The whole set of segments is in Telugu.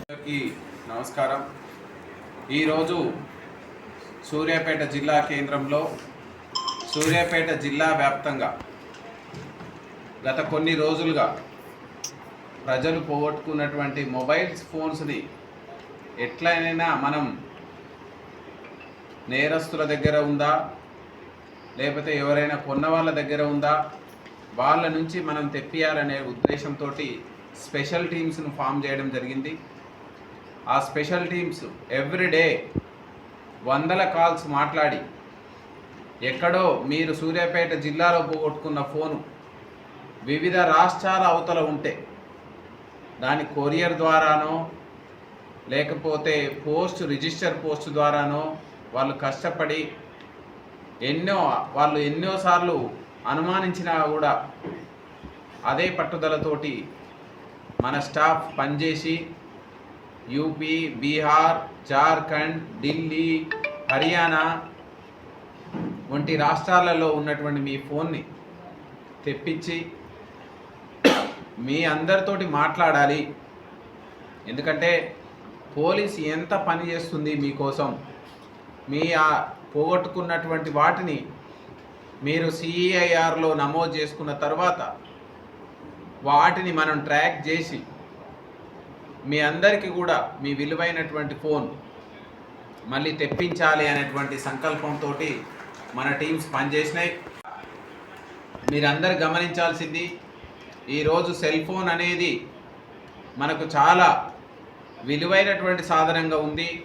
అందరికీ నమస్కారం. ఈరోజు సూర్యాపేట జిల్లా కేంద్రంలో సూర్యాపేట జిల్లా వ్యాప్తంగా గత కొన్ని రోజులుగా ప్రజలు పోగొట్టుకున్నటువంటి మొబైల్స్ ఫోన్స్ని ఎట్లయినా మనం నేరస్తుల దగ్గర ఉందా? లేకపోతే ఎవరైనా కొన్న వాళ్ళ దగ్గర ఉందా? వాళ్ళ నుంచి మనం తెప్పియాలనే ఉద్దేశంతో స్పెషల్ టీమ్స్ను ఫామ్ చేయడం జరిగింది. ఆ స్పెషల్ టీమ్స్ ఎవ్రీడే వందల కాల్స్ మాట్లాడి ఎక్కడో మీరు సూర్యాపేట జిల్లాలో పోగొట్టుకున్న ఫోను వివిధ రాష్ట్రాల అవతల ఉంటే దాని కొరియర్ ద్వారానో లేకపోతే పోస్ట్ రిజిస్టర్ పోస్ట్ ద్వారానో వాళ్ళు కష్టపడి ఎన్నో వాళ్ళు ఎన్నోసార్లు అనుమానించినా కూడా అదే పట్టుదలతోటి మన స్టాఫ్ పనిచేసి యూపీ బీహార్ జార్ఖండ్ ఢిల్లీ హర్యానా వంటి రాష్ట్రాలలో ఉన్నటువంటి మీ ఫోన్ని తెప్పించి మీ అందరితోటి మాట్లాడాలి. ఎందుకంటే పోలీస్ ఎంత పని చేస్తుంది మీకోసం? మీ ఆ పోగొట్టుకున్నటువంటి వాటిని మీరు సిఐఆర్లో నమోదు చేసుకున్న తర్వాత వాటిని మనం ట్రాక్ చేసి మీ అందరికీ కూడా మీ విలువైనటువంటి ఫోన్ మళ్ళీ తెప్పించాలి అనేటువంటి సంకల్పంతో మన టీమ్స్ పనిచేసినాయి. మీరందరు గమనించాల్సింది ఈరోజు సెల్ ఫోన్ అనేది మనకు చాలా విలువైనటువంటి సాధనంగా ఉంది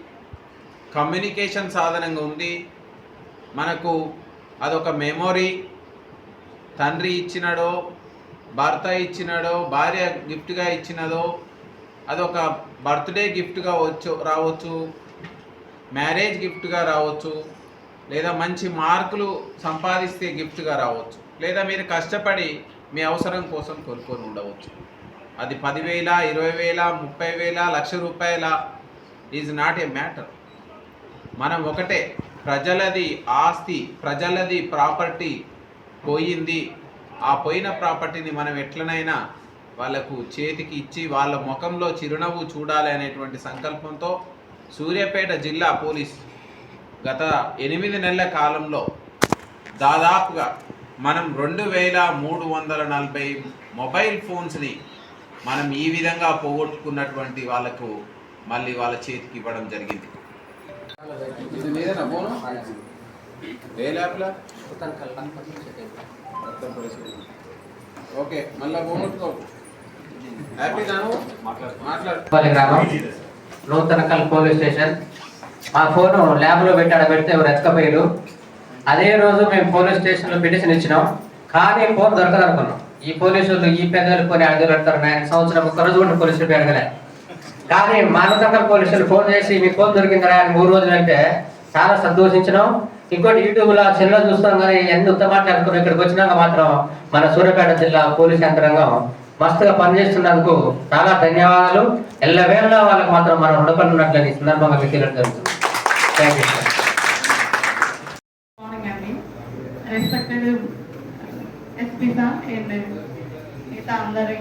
కమ్యూనికేషన్ సాధనంగా ఉంది. మనకు అదొక మెమొరీ. తండ్రి ఇచ్చినడో భర్త ఇచ్చినడో భార్య గిఫ్ట్గా ఇచ్చినదో అదొక బర్త్డే గిఫ్ట్గా వచ్చు రావచ్చు. మ్యారేజ్ గిఫ్ట్గా రావచ్చు. లేదా మంచి మార్కులు సంపాదిస్తే గిఫ్ట్గా రావచ్చు. లేదా మీరు కష్టపడి మీ అవసరం కోసం కొనుక్కొని ఉండవచ్చు. అది పదివేల ఇరవై వేల ముప్పై వేల లక్ష రూపాయల ఈజ్ నాట్ ఏ మ్యాటర్. మనం ఒకటే. ప్రజలది ఆస్తి ప్రజలది ప్రాపర్టీ పోయింది. ఆ పోయిన ప్రాపర్టీని మనం ఎట్లనైనా వాళ్ళకు చేతికి ఇచ్చి వాళ్ళ ముఖంలో చిరునవ్వు చూడాలి అనేటువంటి సంకల్పంతో సూర్యాపేట జిల్లా పోలీస్ గత ఎనిమిది నెలల కాలంలో దాదాపుగా మనం రెండు వేల మూడు వందల నలభై మొబైల్ ఫోన్స్ని మనం ఈ విధంగా పోగొట్టుకున్నటువంటి వాళ్ళకు మళ్ళీ వాళ్ళ చేతికి ఇవ్వడం జరిగింది. ఇది మీదేనా? ఫోను ఏ ఓకే మళ్ళా మాట్లాడు. Nuthankal police station. మా ఫోను ల్యాబ్లో పెట్టాడ పెడితే ఎవరు ఎత్తకపోయారు అదే రోజు మేము పోలీస్ స్టేషన్లో పిటిషన్ ఇచ్చినాం. కానీ ఫోన్ దొరకదనుకున్నాం. ఈ పోలీసులు ఈ పెద్దలు కొని అడుగులు పెడతారు. నేను సంవత్సరం ఒక రోజు కూడా పోలీసులు పెరగలే కానీ మానవతంగల్ పోలీసులు ఫోన్ చేసి మీ ఫోన్ దొరికిందిరా అని మూడు రోజులు అంటే చాలా సంతోషించినాం. ఇంకోటి యూట్యూబ్లో చిన్నలో చూస్తాం కానీ ఎన్ని ఉత్తమాటలు అనుకున్నాం ఇక్కడికి వచ్చినాక మాత్రం మన సూర్యాపేట జిల్లా పోలీస్ యంత్రాంగం మస్తుగా పనిచేస్తున్నందుకు చాలా ధన్యవాదాలు. ఎల్లవేళ వాళ్ళకి మాత్రం మనం రుణపడి ఉన్నట్లని ఈ సందర్భంగా మీకు తెలియడం జరుగుతుంది thank you respected SP sir and మిగతా అందరి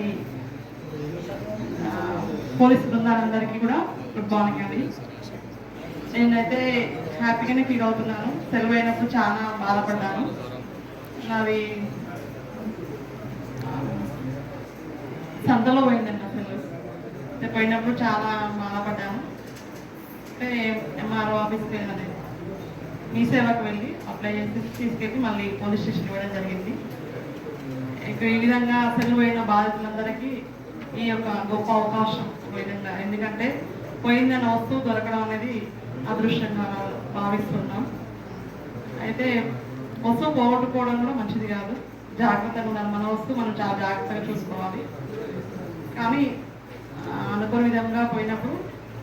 పోలీస్ బృందాలందరికీ కూడా గుడ్ మార్నింగ్ అండి. నేనైతే హ్యాపీగానే ఫీల్ అవుతున్నాను. సెలవు అయినప్పుడు చాలా బాధపడ్డాను. నాది సంతలో పోయిందండి అసలు పోయినప్పుడు చాలా బాధపడ్డాను. అంటే ఎంఆర్ఓ ఆఫీస్కి వెళ్ళినది మీ సేవకు వెళ్ళి అప్లై చేసి తీసుకెళ్ళి మళ్ళీ పోలీస్ స్టేషన్ ఇవ్వడం జరిగింది. ఇక ఈ విధంగా సెలవు అయిన బాధితులందరికీ ఈ యొక్క గొప్ప అవకాశం ఒక విధంగా ఎందుకంటే పోయిందన్న వస్తువు దొరకడం అనేది అదృష్టంగా భావిస్తున్నాం. అయితే వస్తువు పోగొట్టుకోవడం కూడా మంచిది కాదు. జాగ్రత్తగా ఉండాలి. మన వస్తువు మనం చాలా జాగ్రత్తగా చూసుకోవాలి. కానీ అనుకున్న అనుకోని విధంగా పోయినప్పుడు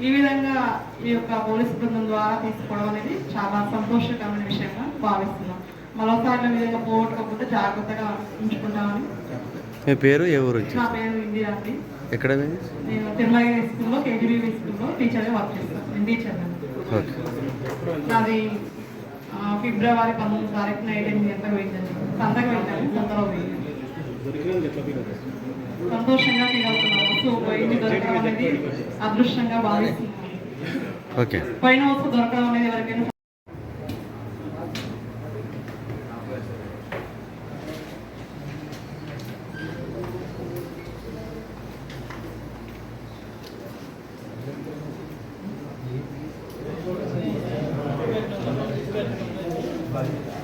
ఈ విధంగా ఈ యొక్క పోలీస్ బృందం ద్వారా తీసుకోవడం అనేది చాలా సంతోషకరమైన విషయంగా భావిస్తున్నాం. మరోసారి విధంగా పోగొట్టుకోకపోతే జాగ్రత్తగా ఉంచుకుంటామని మీ పేరు? ఏ ఊరు వచ్చి అండి. ఎక్కడ ఫిబ్రవరి పంతొమ్మిది గంటలకు సంతకు వెళ్ళాను సంతలో పోయింది. సంతోషంగా ఫీల్ అవుతున్నాం వస్తువు పోయింది దొరకడం అనేది అదృష్టంగా భావిస్తున్నాం ఓకే. పోయిన వస్తువు దొరకడం అనేది ఎవరికైనా Vale.